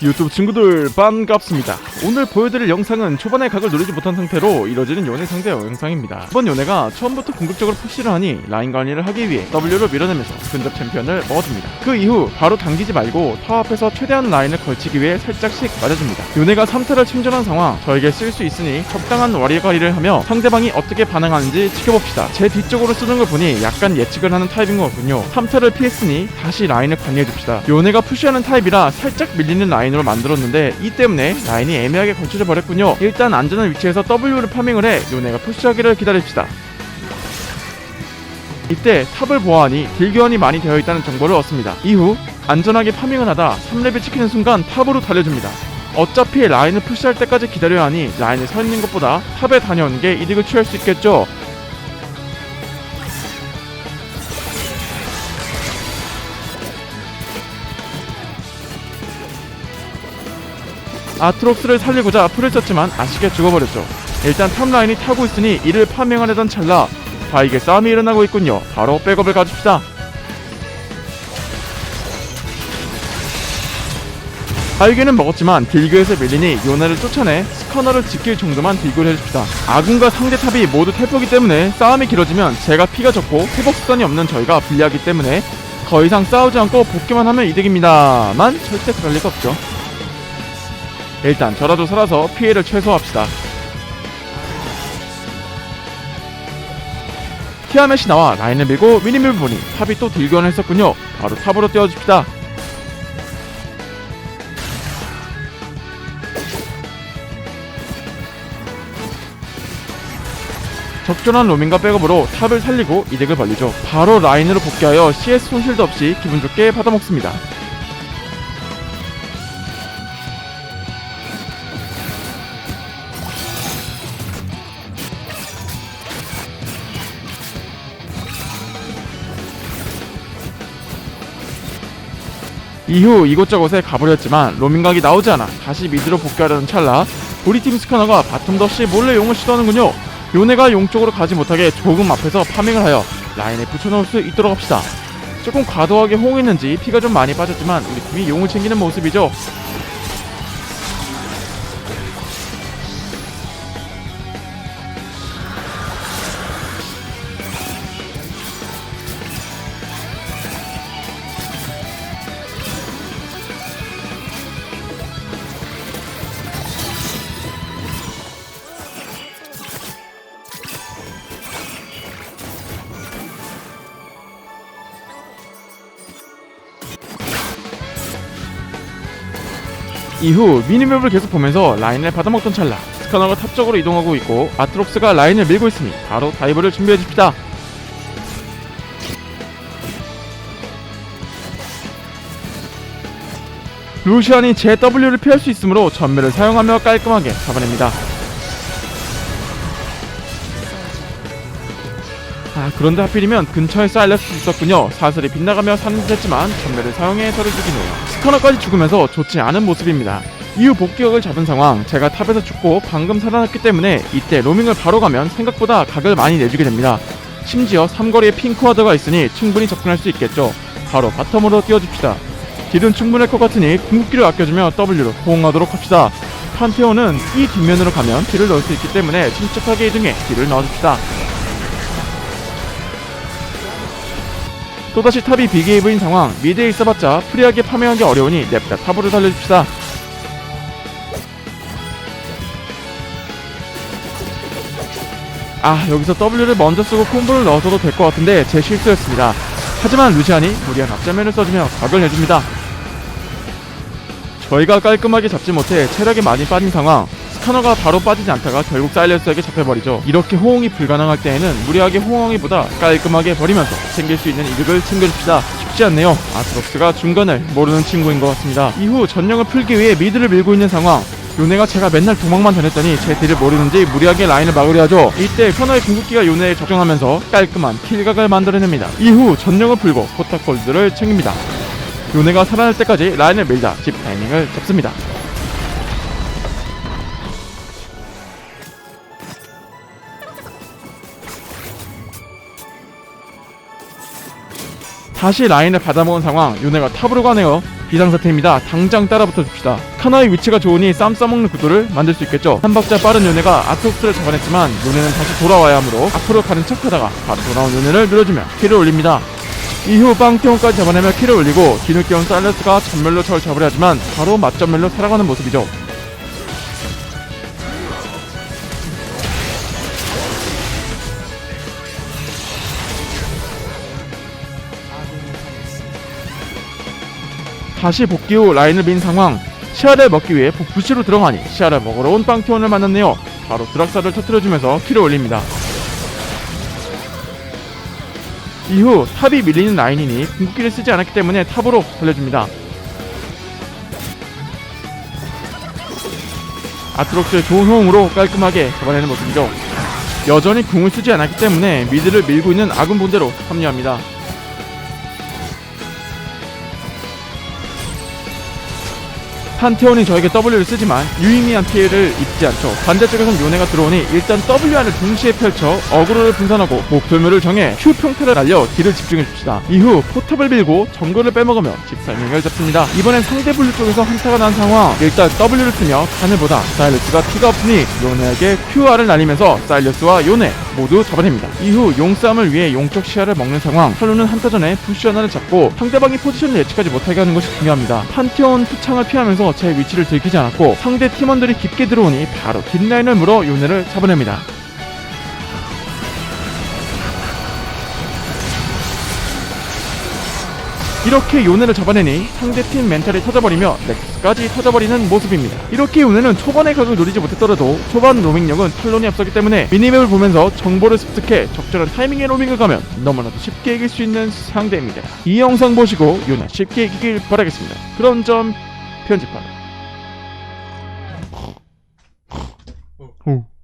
유튜브 친구들 반갑습니다. 오늘 보여드릴 영상은 초반에 각을 누리지 못한 상태로 이뤄지는 요네 상대 영상입니다. 이번 요네가 처음부터 공격적으로 푸시를 하니 라인 관리를 하기 위해 W를 밀어내면서 근접 챔피언을 먹어줍니다. 그 이후 바로 당기지 말고 타워 앞에서 최대한 라인을 걸치기 위해 살짝씩 맞아줍니다. 요네가 3타를 침전한 상황 저에게 쓸 수 있으니 적당한 와리 관리를 하며 상대방이 어떻게 반응하는지 지켜봅시다. 제 뒤쪽으로 쓰는 걸 보니 약간 예측을 하는 타입인 것 같군요. 3타를 피했으니 다시 라인을 관리해줍시다. 요네가 푸시하는 타입이라 살짝 밀리는 라인 으로 만들었는데 이 때문에 라인이 애매하게 걸쳐져 버렸군요. 일단 안전한 위치에서 W를 파밍을 해 요네가 푸시하기를 기다립시다. 이때 탑을 보아하니 딜 교환이 많이 되어 있다는 정보를 얻습니다. 이후 안전하게 파밍을 하다 3렙을 찍히는 순간 탑으로 달려줍니다. 어차피 라인을 푸시할 때까지 기다려야 하니 라인에 서 있는 것보다 탑에 다녀오는 게 이득을 취할 수 있겠죠. 아트록스를 살리고자 풀을 썼지만 아쉽게 죽어버렸죠. 일단 탑 라인이 타고 있으니 이를 파밍하려던 찰나 바이게 싸움이 일어나고 있군요. 바로 백업을 가줍시다. 바이게는 먹었지만 딜교에서 밀리니 요나를 쫓아내 스커너를 지킬 정도만 딜교를 해줍시다. 아군과 상대 탑이 모두 텔포기 때문에 싸움이 길어지면 제가 피가 적고 회복 수단이 없는 저희가 불리하기 때문에 더 이상 싸우지 않고 복귀만 하면 이득입니다만 절대 그럴 리가 없죠. 일단 저라도 살아서 피해를 최소화합시다. 티아멧이 나와 라인을 밀고 미니맵을 보니 탑이 또 딜견을 했었군요. 바로 탑으로 띄워줍시다. 적절한 로밍과 백업으로 탑을 살리고 이득을 벌리죠. 바로 라인으로 복귀하여 CS 손실도 없이 기분 좋게 받아먹습니다. 이후 이곳저곳에 가버렸지만 로밍각이 나오지 않아 다시 미드로 복귀하려는 찰나 우리 팀 스카너가 바텀 덧시 몰래 용을 시도하는군요. 요네가 용 쪽으로 가지 못하게 조금 앞에서 파밍을 하여 라인에 붙여놓을 수 있도록 합시다. 조금 과도하게 호응했는지 피가 좀 많이 빠졌지만 우리 팀이 용을 챙기는 모습이죠 이후 미니맵을 계속 보면서 라인을 받아먹던 찰나 스카너가 탑 쪽으로 이동하고 있고 아트록스가 라인을 밀고 있으니 바로 다이브를 준비해 줍시다. 루시안이 제 W를 피할 수 있으므로 전멸을 사용하며 깔끔하게 잡아냅니다. 아 그런데 하필이면 근처에 사일러스 있었군요. 사슬이 빗나가며 사는 듯 했지만 전멸을 사용해 저를 죽이네요 스커너까지 죽으면서 좋지 않은 모습입니다. 이후 복귀각을 잡은 상황 제가 탑에서 죽고 방금 살아났기 때문에 이때 로밍을 바로 가면 생각보다 각을 많이 내주게 됩니다. 심지어 삼거리에 핑크와드가 있으니 충분히 접근할 수 있겠죠. 바로 바텀으로 띄워줍시다. 딜은 충분할 것 같으니 궁극기를 아껴주며 W로 호응하도록 합시다. 판테온은 이 뒷면으로 가면 딜을 넣을 수 있기 때문에 침착하게 이동해 딜을 넣어줍시다 또다시 탑이 비게이브인 상황. 미드에 있어봤자 프리하게 파밍하기 어려우니 냅다 탑으로 살려줍시다. 아 여기서 W를 먼저 쓰고 콤보를 넣어서도 될 것 같은데 제 실수였습니다. 하지만 루시안이 무리한 앞자면을 써주며 각을 내줍니다. 저희가 깔끔하게 잡지 못해 체력이 많이 빠진 상황 스카너가 바로 빠지지 않다가 결국 사일러스에게 잡혀버리죠. 이렇게 호응이 불가능할 때에는 무리하게 호응하기보다 깔끔하게 버리면서 챙길 수 있는 이득을 챙겨줍시다 쉽지 않네요. 아트록스가 중간을 모르는 친구인 것 같습니다. 이후 전령을 풀기 위해 미드를 밀고 있는 상황. 요네가 제가 맨날 도망만 다녔더니 제 딜을 모르는지 무리하게 라인을 막으려 하죠. 이때 편어의 궁극기가 요네에 적용하면서 깔끔한 킬각을 만들어냅니다. 이후 전령을 풀고 포탑골드를 챙깁니다. 요네가 살아날 때까지 라인을 밀다 집 타이밍을 잡습니다 다시 라인을 받아먹은 상황 요네가 탑으로 가네요 비상사태입니다. 당장 따라붙어 줍시다. 카나의 위치가 좋으니 쌈 싸먹는 구도를 만들 수 있겠죠. 한 박자 빠른 요네가 아토스를 잡아냈지만 요네는 다시 돌아와야 하므로 앞으로 가는 척하다가 바로 돌아온 요네를 늘어주며 키를 올립니다. 이후 빵태원까지 잡아내며 키를 올리고 뒤늦게 온 사일러스가 전멸로 저를 잡으려 하지만 바로 맞전멸로 살아가는 모습이죠. 다시 복귀 후 라인을 민 상황. 시야를 먹기 위해 부시로 들어가니 시야를 먹으러 온 빵티온을 만났네요. 바로 드락사를 터뜨려주면서 키를 올립니다. 이후 탑이 밀리는 라인이니 궁극기를 쓰지 않았기 때문에 탑으로 돌려줍니다. 아트록스의 좋은 호응으로 깔끔하게 잡아내는 모습이죠. 여전히 궁을 쓰지 않았기 때문에 미드를 밀고 있는 아군 본대로 합류합니다 판테온이 저에게 W를 쓰지만 유의미한 피해를 입지 않죠. 반대쪽에선 요네가 들어오니 일단 WR을 동시에 펼쳐 어그로를 분산하고 목표물을 정해 Q 평타를 날려 딜을 집중해 줍시다. 이후 포탑을 밀고 정글을 빼먹으며 집살명을 잡습니다. 이번엔 상대 블루 쪽에서 한타가 난 상황 일단 W를 쓰며 간을 보다 사일러스가 피가 없으니 요네에게 QR을 날리면서 사일러스와 요네 모두 잡아냅니다. 이후 용싸움을 위해 용적 시야를 먹는 상황 탈루는 한타 전에 부시 하나를 잡고 상대방이 포지션을 예측하지 못하게 하는 것이 중요합니다. 판테온 투창을 피하면서 제 위치를 들키지 않았고 상대 팀원들이 깊게 들어오니 바로 뒷라인을 물어 요네를 잡아냅니다. 이렇게 요네를 잡아내니 상대팀 멘탈이 터져버리며 넥스까지 터져버리는 모습입니다. 이렇게 요네는 초반의 각을 노리지 못했더라도 초반 로밍력은 탈론이 앞서기 때문에 미니맵을 보면서 정보를 습득해 적절한 타이밍에 로밍을 가면 너무나도 쉽게 이길 수 있는 상대입니다. 이 영상 보시고 요네 쉽게 이기길 바라겠습니다. 그런 점 편집하라. 오.